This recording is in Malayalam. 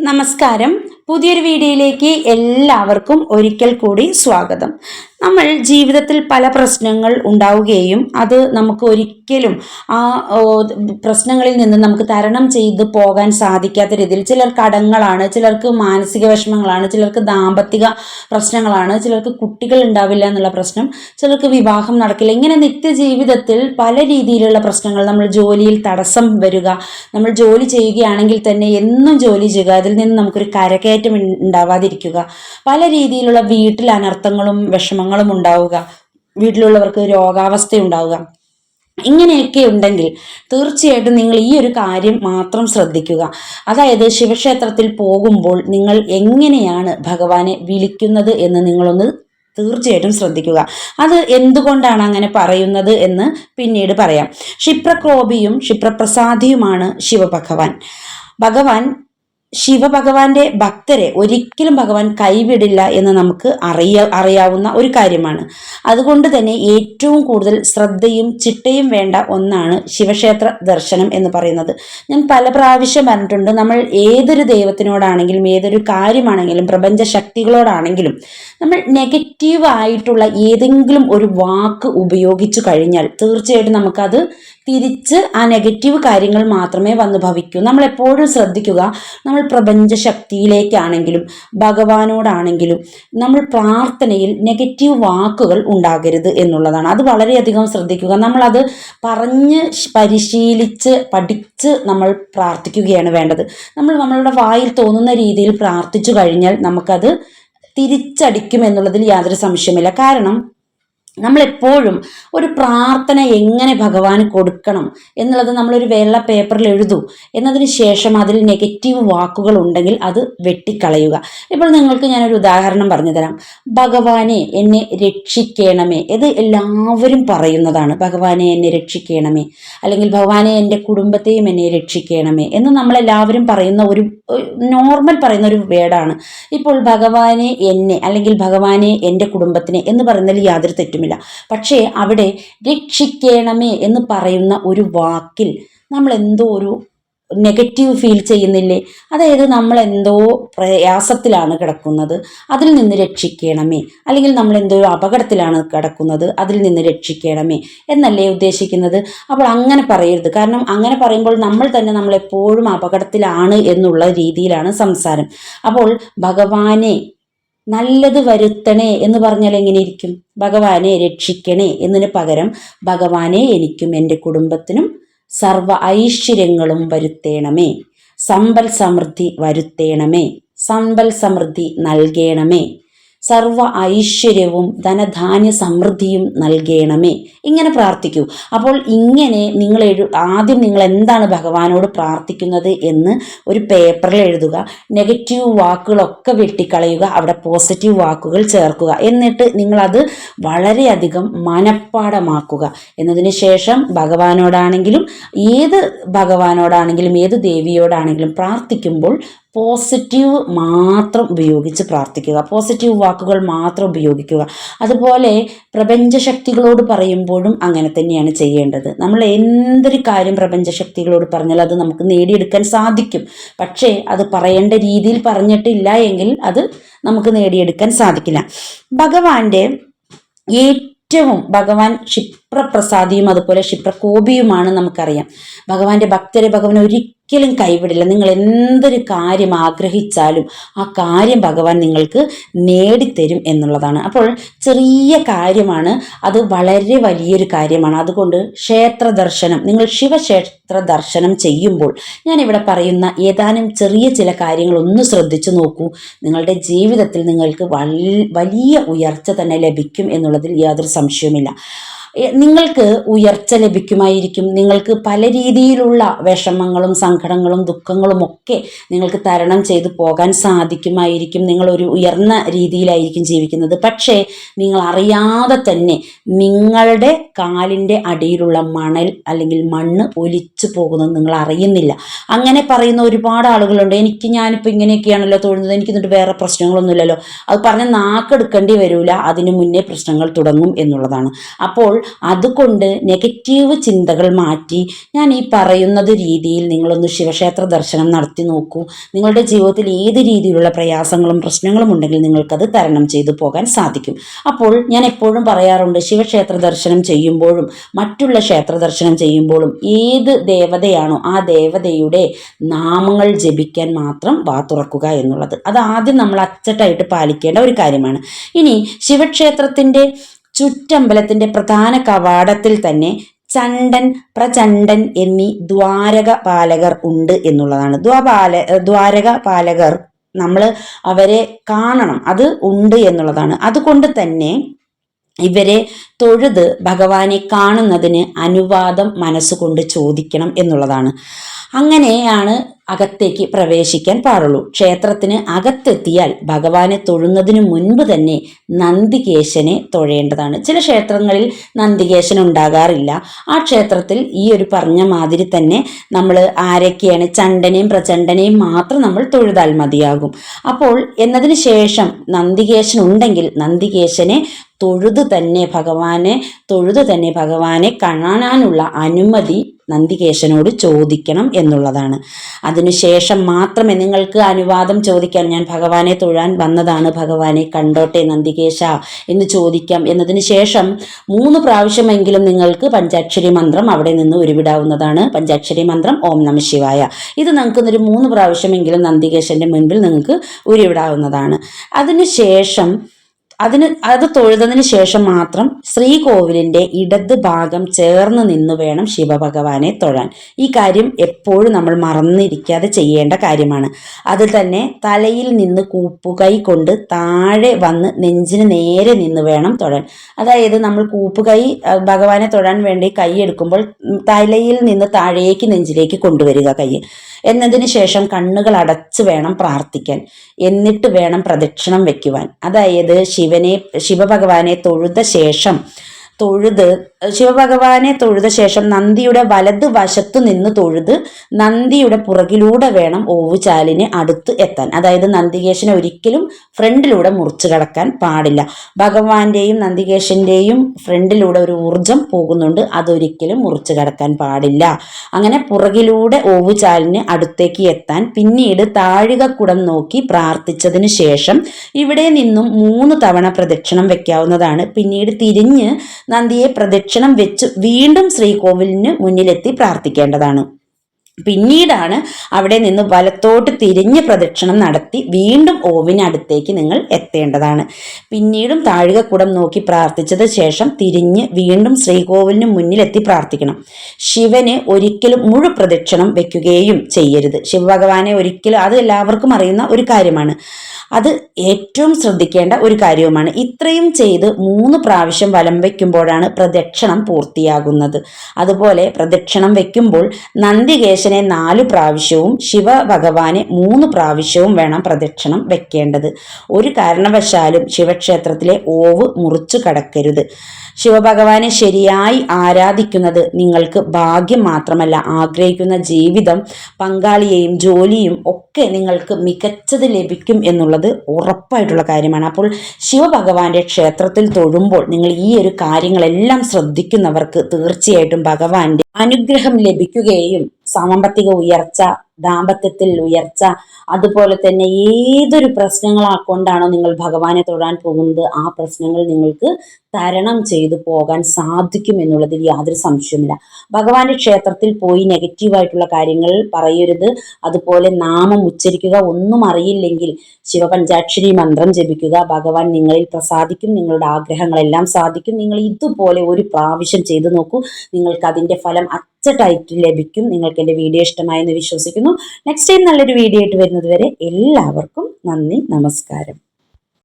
നമസ്കാരം. പുതിയൊരു വീഡിയോയിലേക്ക് എല്ലാവർക്കും ഒരിക്കൽ കൂടി സ്വാഗതം. നമ്മൾ ജീവിതത്തിൽ പല പ്രശ്നങ്ങൾ ഉണ്ടാവുകയും അത് നമുക്ക് ഒരിക്കലും ആ പ്രശ്നങ്ങളിൽ നിന്ന് നമുക്ക് തരണം ചെയ്ത് പോകാൻ സാധിക്കാത്ത രീതിയിൽ ചിലർ കടങ്ങളാണ് ചിലർക്ക് മാനസിക വിഷമങ്ങളാണ് ചിലർക്ക് ദാമ്പത്തിക പ്രശ്നങ്ങളാണ് ചിലർക്ക് കുട്ടികൾ ഉണ്ടാവില്ല എന്നുള്ള പ്രശ്നം ചിലർക്ക് വിവാഹം നടക്കില്ല. ഇങ്ങനെ നിത്യജീവിതത്തിൽ പല രീതിയിലുള്ള പ്രശ്നങ്ങൾ നമ്മൾ ജോലിയിൽ തടസ്സം വരിക നമ്മൾ ജോലി ചെയ്യുകയാണെങ്കിൽ തന്നെ എന്നും ജോലി ചെയ്യുക അതിൽ നിന്ന് നമുക്കൊരു കരകയറ്റം ഉണ്ടാവാതിരിക്കുക. പല രീതിയിലുള്ള വീട്ടിൽ അനർത്ഥങ്ങളും വിഷമങ്ങളും ഉണ്ടാവുക. വീട്ടിലുള്ളവർക്ക് രോഗാവസ്ഥ ഉണ്ടാവുക. ഇങ്ങനെയൊക്കെ ഉണ്ടെങ്കിൽ തീർച്ചയായിട്ടും നിങ്ങൾ ഈ ഒരു കാര്യം മാത്രം ശ്രദ്ധിക്കുക. അതായത് ശിവക്ഷേത്രത്തിൽ പോകുമ്പോൾ നിങ്ങൾ എങ്ങനെയാണ് ഭഗവാനെ വിളിക്കുന്നത് എന്ന് നിങ്ങളൊന്ന് തീർച്ചയായിട്ടും ശ്രദ്ധിക്കുക. അത് എന്തുകൊണ്ടാണ് അങ്ങനെ പറയുന്നത് എന്ന് പിന്നീട് പറയാം. ക്ഷിപ്രക്രോപിയും ക്ഷിപ്രപ്രസാദിയുമാണ് ശിവഭഗവാൻ. ഭഗവാൻ ശിവഭഗവാന്റെ ഭക്തരെ ഒരിക്കലും ഭഗവാൻ കൈവിടില്ല എന്ന് നമുക്ക് അറിയ അറിയാവുന്ന ഒരു കാര്യമാണ്. അതുകൊണ്ട് തന്നെ ഏറ്റവും കൂടുതൽ ശ്രദ്ധയും ചിട്ടയും വേണ്ട ഒന്നാണ് ശിവക്ഷേത്ര ദർശനം എന്ന് പറയുന്നത്. ഞാൻ പല പ്രാവശ്യം പറഞ്ഞിട്ടുണ്ട് നമ്മൾ ഏതൊരു ദൈവത്തിനോടാണെങ്കിലും ഏതൊരു കാര്യമാണെങ്കിലും പ്രപഞ്ച ശക്തികളോടാണെങ്കിലും നമ്മൾ നെഗറ്റീവ് ആയിട്ടുള്ള ഏതെങ്കിലും ഒരു വാക്ക് ഉപയോഗിച്ചു കഴിഞ്ഞാൽ തീർച്ചയായിട്ടും നമുക്കത് തിരിച്ച് ആ നെഗറ്റീവ് കാര്യങ്ങൾ മാത്രമേ വന്ന് ഭവിക്കൂ. നമ്മൾ എപ്പോഴും ശ്രദ്ധിക്കുക നമ്മൾ പ്രപഞ്ച ശക്തിയിലേക്കാണെങ്കിലും ഭഗവാനോടാണെങ്കിലും നമ്മൾ പ്രാർത്ഥനയിൽ നെഗറ്റീവ് വാക്കുകൾ ഉണ്ടാകരുത് എന്നുള്ളതാണ്. അത് വളരെയധികം ശ്രദ്ധിക്കുക. നമ്മളത് പറഞ്ഞ് പരിശീലിച്ച് പഠിച്ച് നമ്മൾ പ്രാർത്ഥിക്കുകയാണ് വേണ്ടത്. നമ്മൾ നമ്മളുടെ വായിൽ തോന്നുന്ന രീതിയിൽ പ്രാർത്ഥിച്ചു കഴിഞ്ഞാൽ നമുക്കത് തിരിച്ചടിക്കും എന്നുള്ളതിൽ യാതൊരു സംശയമില്ല കാരണം നമ്മളെപ്പോഴും ഒരു പ്രാർത്ഥന എങ്ങനെ ഭഗവാന് കൊടുക്കണം എന്നുള്ളത് നമ്മളൊരു വെള്ള പേപ്പറിൽ എഴുതൂ. എന്നതിന് ശേഷം അതിൽ നെഗറ്റീവ് വാക്കുകൾ ഉണ്ടെങ്കിൽ അത് വെട്ടിക്കളയുക. ഇപ്പോൾ നിങ്ങൾക്ക് ഞാനൊരു ഉദാഹരണം പറഞ്ഞു തരാം. ഭഗവാനെ എന്നെ രക്ഷിക്കണമേ. ഇത് എല്ലാവരും പറയുന്നതാണ്. ഭഗവാനെ എന്നെ രക്ഷിക്കണമേ. അല്ലെങ്കിൽ ഭഗവാനെ എന്റെ കുടുംബത്തെയും എന്നെ രക്ഷിക്കണമേ എന്ന് നമ്മളെല്ലാവരും പറയുന്ന ഒരു നോർമൽ പറയുന്ന ഒരു വേർഡാണ്. ഇപ്പോൾ ഭഗവാനെ എന്നെ അല്ലെങ്കിൽ ഭഗവാനെ എന്റെ കുടുംബത്തിനെ എന്ന് പറയുന്നതിൽ യാതൊരു തെറ്റുമില്ല. പക്ഷേ അവിടെ രക്ഷിക്കണമേ എന്ന് പറയുന്ന ഒരു വാക്കിൽ നമ്മൾ എന്തോ ഒരു നെഗറ്റീവ് ഫീൽ ചെയ്യുന്നില്ലേ? അതായത് നമ്മൾ എന്തോ പ്രയാസത്തിലാണ് കിടക്കുന്നത് അതിൽ നിന്ന് രക്ഷിക്കണമേ. അല്ലെങ്കിൽ നമ്മൾ എന്തോ അപകടത്തിലാണ് കിടക്കുന്നത് അതിൽ നിന്ന് രക്ഷിക്കണമേ എന്നല്ലേ ഉദ്ദേശിക്കുന്നത്? അപ്പോൾ അങ്ങനെ പറയരുത്. കാരണം അങ്ങനെ പറയുമ്പോൾ നമ്മൾ തന്നെ നമ്മളെപ്പോഴും അപകടത്തിലാണ് എന്നുള്ള രീതിയിലാണ് സംസാരം. അപ്പോൾ ഭഗവാനെ നല്ലത് വരുത്തണേ എന്ന് പറഞ്ഞാൽ എങ്ങനെ ഇരിക്കും? ഭഗവാനെ രക്ഷിക്കണേ എന്നതിന് പകരം ഭഗവാനെ എനിക്കും എന്റെ കുടുംബത്തിനും സർവ ഐശ്വര്യങ്ങളും വരുത്തേണമേ. സമ്പൽ സമൃദ്ധി വരുത്തേണമേ. സമ്പൽ സമൃദ്ധി നൽകേണമേ. സർവ ഐശ്വര്യവും ധനധാന്യ സമൃദ്ധിയും നൽകണമേ. ഇങ്ങനെ പ്രാർത്ഥിക്കൂ. അപ്പോൾ ഇങ്ങനെ നിങ്ങൾ എഴു ആദ്യം നിങ്ങൾ എന്താണ് ഭഗവാനോട് പ്രാർത്ഥിക്കുന്നത് എന്ന് ഒരു പേപ്പറിൽ എഴുതുക. നെഗറ്റീവ് വാക്കുകളൊക്കെ വെട്ടിക്കളയുക. അവിടെ പോസിറ്റീവ് വാക്കുകൾ ചേർക്കുക. എന്നിട്ട് നിങ്ങളത് വളരെയധികം മനഃപ്പാടമാക്കുക. എന്നതിന് ശേഷം ഭഗവാനോടാണെങ്കിലും ഏത് ഭഗവാനോടാണെങ്കിലും ഏത് ദേവിയോടാണെങ്കിലും പ്രാർത്ഥിക്കുമ്പോൾ പോസിറ്റീവ് മാത്രം ഉപയോഗിച്ച് പ്രാർത്ഥിക്കുക. പോസിറ്റീവ് വാക്കുകൾ മാത്രം ഉപയോഗിക്കുക. അതുപോലെ പ്രപഞ്ചശക്തികളോട് പറയുമ്പോഴും അങ്ങനെ തന്നെയാണ് ചെയ്യേണ്ടത്. നമ്മൾ എന്തൊരു കാര്യം പ്രപഞ്ചശക്തികളോട് പറഞ്ഞാൽ അത് നമുക്ക് നേടിയെടുക്കാൻ സാധിക്കും. പക്ഷേ അത് പറയേണ്ട രീതിയിൽ പറഞ്ഞിട്ടില്ല എങ്കിൽ അത് നമുക്ക് നേടിയെടുക്കാൻ സാധിക്കില്ല. ഭഗവാന്റെ ഏറ്റവും ഭഗവാൻ ക്ഷിപ്രപ്രസാദിയും അതുപോലെ ക്ഷിപ്രകോപിയുമാണ് നമുക്കറിയാം. ഭഗവാന്റെ ഭക്തരെ ഭഗവാൻ ഒരിക്കലും കൈവിടില്ല. നിങ്ങൾ എന്തൊരു കാര്യം ആഗ്രഹിച്ചാലും ആ കാര്യം ഭഗവാൻ നിങ്ങൾക്ക് നേടിത്തരും എന്നുള്ളതാണ്. അപ്പോൾ ചെറിയ കാര്യമാണ്. അത് വളരെ വലിയൊരു കാര്യമാണ്. അതുകൊണ്ട് ക്ഷേത്ര ദർശനം നിങ്ങൾ ശിവക്ഷേത്ര ദർശനം ചെയ്യുമ്പോൾ ഞാനിവിടെ പറയുന്ന ഏതാനും ചെറിയ ചില കാര്യങ്ങൾ ഒന്ന് ശ്രദ്ധിച്ചു നോക്കൂ. നിങ്ങളുടെ ജീവിതത്തിൽ നിങ്ങൾക്ക് വലിയ ഉയർച്ച തന്നെ ലഭിക്കും എന്നുള്ളതിൽ യാതൊരു സംശയവുമില്ല. നിങ്ങൾക്ക് ഉയർച്ച ലഭിക്കുമായിരിക്കും. നിങ്ങൾക്ക് പല രീതിയിലുള്ള വിഷമങ്ങളും സങ്കടങ്ങളും ദുഃഖങ്ങളും ഒക്കെ നിങ്ങൾക്ക് തരണം ചെയ്ത് പോകാൻ സാധിക്കുമായിരിക്കും. നിങ്ങളൊരു ഉയർന്ന രീതിയിലായിരിക്കും ജീവിക്കുന്നത്. പക്ഷേ നിങ്ങൾ അറിയാതെ തന്നെ നിങ്ങളുടെ കാലിന്റെ അടിയിലുള്ള മണൽ അല്ലെങ്കിൽ മണ്ണ് ഒലിച്ചു പോകുന്നത് നിങ്ങൾ അറിയുന്നില്ല. അങ്ങനെ പറയുന്ന ഒരുപാട് ആളുകളുണ്ട്. എനിക്ക് ഞാനിപ്പോൾ ഇങ്ങനെയൊക്കെയാണല്ലോ തോന്നുന്നത് എനിക്ക് എന്നിട്ട് വേറെ പ്രശ്നങ്ങളൊന്നുമില്ലല്ലോ. അത് പറഞ്ഞ് നാക്കെടുക്കേണ്ടി വരില്ല അതിനു മുന്നേ പ്രശ്നങ്ങൾ തുടങ്ങും എന്നുള്ളതാണ്. അപ്പോൾ അതുകൊണ്ട് നെഗറ്റീവ് ചിന്തകൾ മാറ്റി ഞാൻ ഈ പറയുന്നത് രീതിയിൽ നിങ്ങളൊന്ന് ശിവക്ഷേത്ര ദർശനം നടത്തി നോക്കൂ. നിങ്ങളുടെ ജീവിതത്തിൽ ഏത് രീതിയിലുള്ള പ്രയാസങ്ങളും പ്രശ്നങ്ങളും ഉണ്ടെങ്കിൽ നിങ്ങൾക്കത് തരണം ചെയ്തു പോകാൻ സാധിക്കും. അപ്പോൾ ഞാൻ എപ്പോഴും പറയാറുണ്ട് ശിവക്ഷേത്ര ദർശനം ചെയ്യുമ്പോഴും മറ്റുള്ള ക്ഷേത്ര ദർശനം ചെയ്യുമ്പോഴും ഏത് ദേവതയാണോ ആ ദേവതയുടെ നാമങ്ങൾ ജപിക്കാൻ മാത്രം വാ തുറക്കുക എന്നുള്ളത്. അത് ആദ്യം നമ്മൾ അച്ചട്ടായിട്ട് പാലിക്കേണ്ട ഒരു കാര്യമാണ്. ഇനി ശിവക്ഷേത്രത്തിന്റെ ചുറ്റമ്പലത്തിന്റെ പ്രധാന കവാടത്തിൽ തന്നെ ചണ്ടൻ പ്രചണ്ഡൻ എന്നീ ദ്വാരക പാലകർ ഉണ്ട് എന്നുള്ളതാണ്. ദ്വാപാല ദ്വാരക പാലകർ നമ്മൾ അവരെ കാണണം. അത് ഉണ്ട് എന്നുള്ളതാണ്. അതുകൊണ്ട് തന്നെ ഇവരെ തൊഴുത് ഭഗവാനെ കാണുന്നതിന് അനുവാദം മനസ്സുകൊണ്ട് ചോദിക്കണം എന്നുള്ളതാണ്. അങ്ങനെയാണ് അകത്തേക്ക് പ്രവേശിക്കാൻ പാടുള്ളൂ. ക്ഷേത്രത്തിന് അകത്തെത്തിയാൽ ഭഗവാനെ തൊഴുന്നതിനു മുൻപ് തന്നെ നന്ദികേശനെ തൊഴേണ്ടതാണ്. ചില ക്ഷേത്രങ്ങളിൽ നന്ദികേശൻ ഉണ്ടാകാറില്ല. ആ ക്ഷേത്രത്തിൽ ഈ ഒരു പറഞ്ഞ മാതിരി തന്നെ നമ്മൾ ആരൊക്കെയാണ് ചണ്ടനെയും പ്രചണ്ഡനെയും മാത്രം നമ്മൾ തൊഴുതാൽ മതിയാകും. അപ്പോൾ എന്നതിന് ശേഷം നന്ദികേശൻ ഉണ്ടെങ്കിൽ നന്ദികേശനെ തൊഴുതു തന്നെ ഭഗവാനെ തൊഴുതു തന്നെ ഭഗവാനെ കാണാനുള്ള അനുമതി നന്ദികേശനോട് ചോദിക്കണം എന്നുള്ളതാണ്. അതിനുശേഷം മാത്രമേ നിങ്ങൾക്ക് അനുവാദം ചോദിക്കാൻ ഞാൻ ഭഗവാനെ തൊഴാൻ വന്നതാണ്. ഭഗവാനെ കണ്ടോട്ടെ നന്ദികേശ എന്ന് ചോദിക്കാം എന്നതിന് ശേഷം മൂന്ന് പ്രാവശ്യമെങ്കിലും നിങ്ങൾക്ക് പഞ്ചാക്ഷരി മന്ത്രം അവിടെ നിന്ന് ഉരുവിടാവുന്നതാണ്. പഞ്ചാക്ഷരി മന്ത്രം ഓം നമ ശിവായ. ഇത് നിങ്ങൾക്ക് ഒരു മൂന്ന് പ്രാവശ്യമെങ്കിലും നന്ദികേശന്റെ മുൻപിൽ നിങ്ങൾക്ക് ഉരുവിടാവുന്നതാണ്. അതിനുശേഷം അതിന് അത് തൊഴുതതിന് ശേഷം മാത്രം ശ്രീകോവിലിന്റെ ഇടത് ഭാഗം ചേർന്ന് നിന്ന് വേണം ശിവഭഗവാനെ തൊഴാൻ. ഈ കാര്യം എപ്പോഴും നമ്മൾ മറന്നിരിക്കാതെ ചെയ്യേണ്ട കാര്യമാണ്. അതിൽ തന്നെ തലയിൽ നിന്ന് കൂപ്പുകൈ കൊണ്ട് താഴെ വന്ന് നെഞ്ചിന് നേരെ നിന്ന് വേണം തൊഴാൻ. അതായത് നമ്മൾ കൂപ്പുകൈ ഭഗവാനെ തൊഴാൻ വേണ്ടി കൈ എടുക്കുമ്പോൾ തലയിൽ നിന്ന് താഴേക്ക് നെഞ്ചിലേക്ക് കൊണ്ടുവരിക കൈ. എന്നതിന് ശേഷം കണ്ണുകൾ അടച്ച് വേണം പ്രാർത്ഥിക്കാൻ. എന്നിട്ട് വേണം പ്രദക്ഷിണം വെക്കുവാൻ. അതായത് ശിവനെ ശിവഭഗവാനെ തൊഴുത ശേഷം തൊഴുത് ശിവഭഗവാനെ തൊഴുത ശേഷം നന്ദിയുടെ വലത് വശത്തു നിന്ന് തൊഴുത് നന്ദിയുടെ പുറകിലൂടെ വേണം ഓവുചാലിനെ അടുത്ത് എത്താൻ. അതായത് നന്ദികേശനെ ഒരിക്കലും ഫ്രണ്ടിലൂടെ മുറിച്ചു കടക്കാൻ പാടില്ല. ഭഗവാന്റെയും നന്ദികേശന്റെയും ഫ്രണ്ടിലൂടെ ഒരു ഊർജം പോകുന്നുണ്ട് അതൊരിക്കലും മുറിച്ചു കടക്കാൻ പാടില്ല. അങ്ങനെ പുറകിലൂടെ ഓവുചാലിന് അടുത്തേക്ക് എത്താൻ പിന്നീട് താഴികക്കുടം നോക്കി പ്രാർത്ഥിച്ചതിന് ശേഷം ഇവിടെ നിന്നും മൂന്ന് തവണ പ്രദക്ഷിണം വെക്കാവുന്നതാണ്. പിന്നീട് തിരിഞ്ഞ് നന്ദിയെ പ്രദക്ഷിണം വെച്ച് വീണ്ടും ശ്രീകോവിലിന് മുന്നിലെത്തി പ്രാർത്ഥിക്കേണ്ടതാണ്. പിന്നീടാണ് അവിടെ നിന്ന് വലത്തോട്ട് തിരിഞ്ഞ് പ്രദക്ഷിണം നടത്തി വീണ്ടും ഓവിനടുത്തേക്ക് നിങ്ങൾ എത്തേണ്ടതാണ്. പിന്നീടും താഴികക്കുടം നോക്കി പ്രാർത്ഥിച്ചത് ശേഷം തിരിഞ്ഞ് വീണ്ടും ശ്രീകോവിലിന് മുന്നിലെത്തി പ്രാർത്ഥിക്കണം. ശിവന് ഒരിക്കലും മുഴു പ്രദക്ഷിണം വെക്കുകയും ചെയ്യരുത്. ശിവഭഗവാനെ ഒരിക്കലും അത് എല്ലാവർക്കും അറിയുന്ന ഒരു കാര്യമാണ്. അത് ഏറ്റവും ശ്രദ്ധിക്കേണ്ട ഒരു കാര്യവുമാണ്. ഇത്രയും ചെയ്ത് മൂന്ന് പ്രാവശ്യം വലം വയ്ക്കുമ്പോഴാണ് പ്രദക്ഷിണം പൂർത്തിയാകുന്നത്. അതുപോലെ പ്രദക്ഷിണം വയ്ക്കുമ്പോൾ നന്ദികേശനെ നാലു പ്രാവശ്യവും ശിവഭഗവാനെ മൂന്ന് പ്രാവശ്യവും വേണം പ്രദക്ഷിണം വെക്കേണ്ടത്. ഒരു കാരണവശാലും ശിവക്ഷേത്രത്തിലെ ഓവ് മുറിച്ചു കടക്കരുത്. ശിവഭഗവാനെ ശരിയായി ആരാധിക്കുന്നത് നിങ്ങൾക്ക് ഭാഗ്യം മാത്രമല്ല. ആഗ്രഹിക്കുന്ന ജീവിതം പങ്കാളിയെയും ജോലിയും ഒക്കെ നിങ്ങൾക്ക് മികച്ചത് ലഭിക്കും എന്നുള്ളത് ഉറപ്പായിട്ടുള്ള കാര്യമാണ്. അപ്പോൾ ശിവഭഗവാന്റെ ക്ഷേത്രത്തിൽ തൊഴുമ്പോൾ നിങ്ങൾ ഈ ഒരു കാര്യങ്ങളെല്ലാം ശ്രദ്ധിക്കുന്നവർക്ക് തീർച്ചയായിട്ടും ഭഗവാന്റെ അനുഗ്രഹം ലഭിക്കുകയും സാമ്പത്തിക ഉയർച്ച ദാമ്പത്യത്തിൽ ഉയർച്ച അതുപോലെ തന്നെ ഏതൊരു പ്രശ്നങ്ങൾ കൊണ്ടാണോ നിങ്ങൾ ഭഗവാനെ തൊടാൻ പോകുന്നത് ആ പ്രശ്നങ്ങൾ നിങ്ങൾക്ക് തരണം ചെയ്തു പോകാൻ സാധിക്കും എന്നുള്ളതിൽ യാതൊരു സംശയവുമില്ല. ഭഗവാന്റെ ക്ഷേത്രത്തിൽ പോയി നെഗറ്റീവായിട്ടുള്ള കാര്യങ്ങൾ പറയരുത്. അതുപോലെ നാമം ഉച്ചരിക്കുക. ഒന്നും അറിയില്ലെങ്കിൽ ശിവപഞ്ചാക്ഷരി മന്ത്രം ജപിക്കുക. ഭഗവാൻ നിങ്ങളിൽ പ്രസാദിക്കും. നിങ്ങളുടെ ആഗ്രഹങ്ങളെല്ലാം സാധിക്കും. നിങ്ങൾ ഇതുപോലെ ഒരു പ്രാവശ്യം ചെയ്തു നോക്കൂ. നിങ്ങൾക്ക് അതിന്റെ ഫലം അച്ചട്ടായിട്ട് ലഭിക്കും. നിങ്ങൾക്ക് എന്റെ വീഡിയോ ഇഷ്ടമായെന്ന് വിശ്വസിക്കുന്നു. നെക്സ്റ്റ് ടൈം നല്ലൊരു വീഡിയോ ആയിട്ട് വരുന്നത് വരെ എല്ലാവർക്കും നന്ദി നമസ്കാരം.